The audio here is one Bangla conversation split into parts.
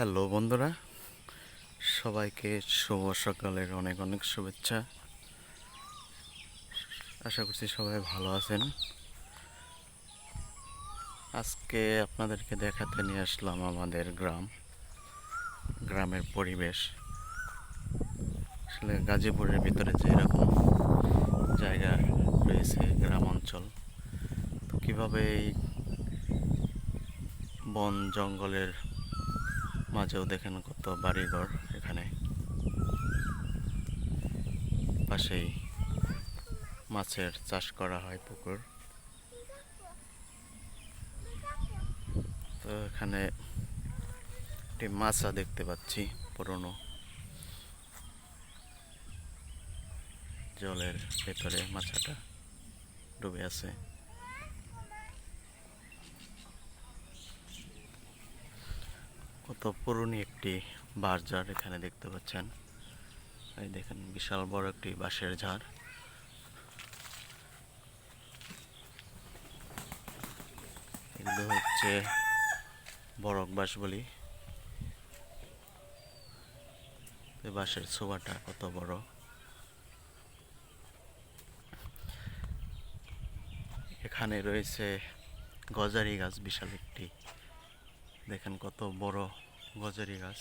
হ্যালো বন্ধুরা, সবাইকে শুভ সকালের অনেক অনেক শুভেচ্ছা। আশা করছি সবাই ভালো আছেন। আজকে আপনাদেরকে দেখাতে নিয়ে আসলাম আমাদের গ্রাম, গ্রামের পরিবেশ। আসলে গাজীপুরের ভিতরে যে এরকম জায়গা রয়েছে গ্রাম অঞ্চল তো কীভাবে এই বন জঙ্গলের মাঝেও দেখেন কত বাড়িঘর এখানে। পাশেই মাছের চাষ করা হয় পুকুর। তো এখানে একটি মাছা দেখতে পাচ্ছি, পুরনো। জলের ভেতরে মাছাটা ডুবে আছে। কত পুরনো একটি বারজার এখানে দেখতে পাচ্ছেন। এই দেখেন, বিশাল বড় একটি বাঁশের ঝাড়। এগুলো হচ্ছে বরক বাঁশ বলি। বাঁশের ছোবাটা কত বড়। এখানে রয়েছে গজারি গাছ, বিশাল একটি। দেখেন কত বড় গজারি গাছ।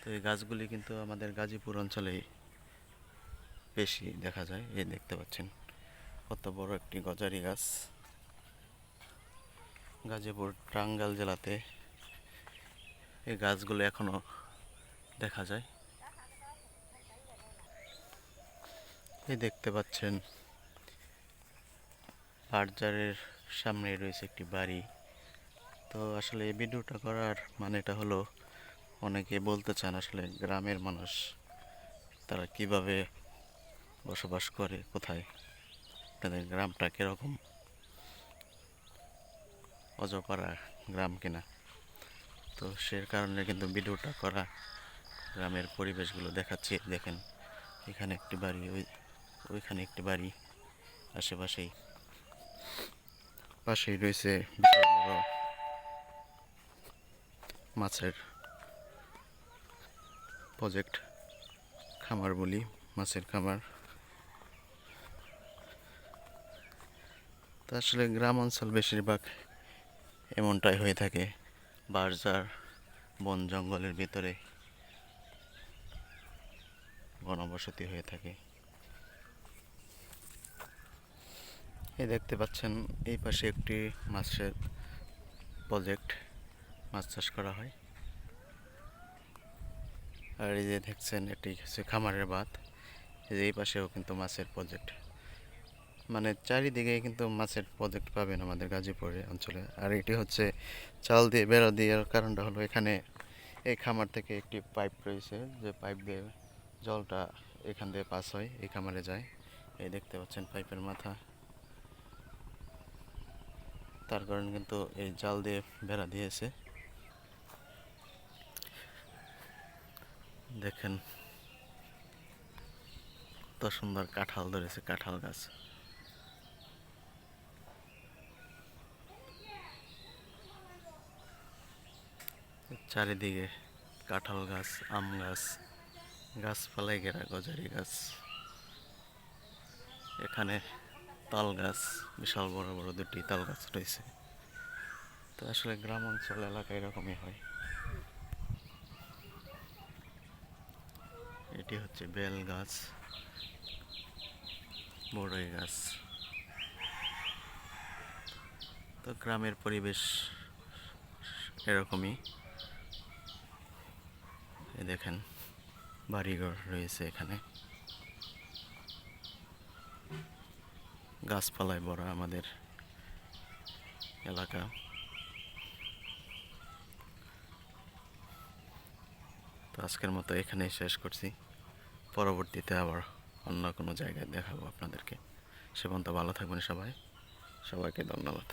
তো এই গাছগুলি কিন্তু আমাদের গাজীপুর অঞ্চলেই বেশি দেখা যায়, এই দেখতে পাচ্ছেন। কত বড় একটি গজারি গাছ। গাজীপুর টাঙ্গাইল জেলাতে এই গাছগুলো এখনও দেখা যায়। এই দেখতে পাচ্ছেন বার্জারের সামনে রয়েছে একটি বাড়ি। তো আসলে এই ভিডিওটা করার মানেটা হলো অনেকে বলতে চান আসলে গ্রামের মানুষ তারা কীভাবে বসবাস করে, কোথায়, তাদের গ্রামটা কীরকম, অজপাড়া গ্রাম কিনা। তো সে কারণে কিন্তু ভিডিওটা করা, গ্রামের পরিবেশগুলো দেখাচ্ছি, দেখেন, এখানে একটি বাড়ি, ওই, ওইখানে একটি বাড়ি, আশেপাশেই। পাশেই রয়েছে বিশাল বড় মাছের প্রজেক্ট খামার বলি, মাছের খামার। তা আসলে গ্রাম অঞ্চল বেশিরভাগ এমনটাই হয়ে থাকে, বারজার, বন জঙ্গলের ভিতরে ঘনবসতি হয়ে থাকে। এই দেখতে পাচ্ছেন, এই পাশে একটি মাছের প্রজেক্ট মাছ চাষ করা হয়। আর এই যে দেখছেন, এটি হচ্ছে খামারের বাঁধ। এই যে এই পাশেও কিন্তু মাছের প্রজেক্ট মানে চারিদিকে কিন্তু মাছের প্রজেক্ট পাবেন আমাদের গাজীপুরে অঞ্চলে। আর এটি হচ্ছে চাল দিয়ে বেড়া দেওয়ার কারণটা হলো এখানে এই খামার থেকে একটি পাইপ রয়েছে। যে পাইপ দিয়ে জলটা এখান দিয়ে পাস হয়, এই খামারে যায়। এই দেখতে পাচ্ছেন পাইপের মাথা। তার কারণ কিন্তু এই জাল দিয়ে বেড়া দিয়েছে। দেখেন। কত সুন্দর কাঁঠাল ধরেছে, কাঁঠাল গাছ। চারিদিকে কাঁঠাল গাছ, আম গাছ, গাছপালায় ঘেরা গজারি গাছ। এখানে তাল গাছ, বিশাল বড় বড় দুটি তাল গাছ রয়েছে। তো আসলে গ্রাম অঞ্চল, এলাকা এরকমই হয়। এটি হচ্ছে বেল গাছ, বড়ই গাছ। তো গ্রামের পরিবেশ এরকমই। দেখেন, বাড়িঘর রয়েছে এখানে। গাছপালায় ভরা আমাদের এলাকা। তো আজকের মতো এখানেই শেষ করছি। পরবর্তীতে আবার অন্য কোনো জায়গায় দেখাবো আপনাদেরকে। সে পর্যন্ত ভালো থাকবেন সবাই। সবাইকে ধন্যবাদ।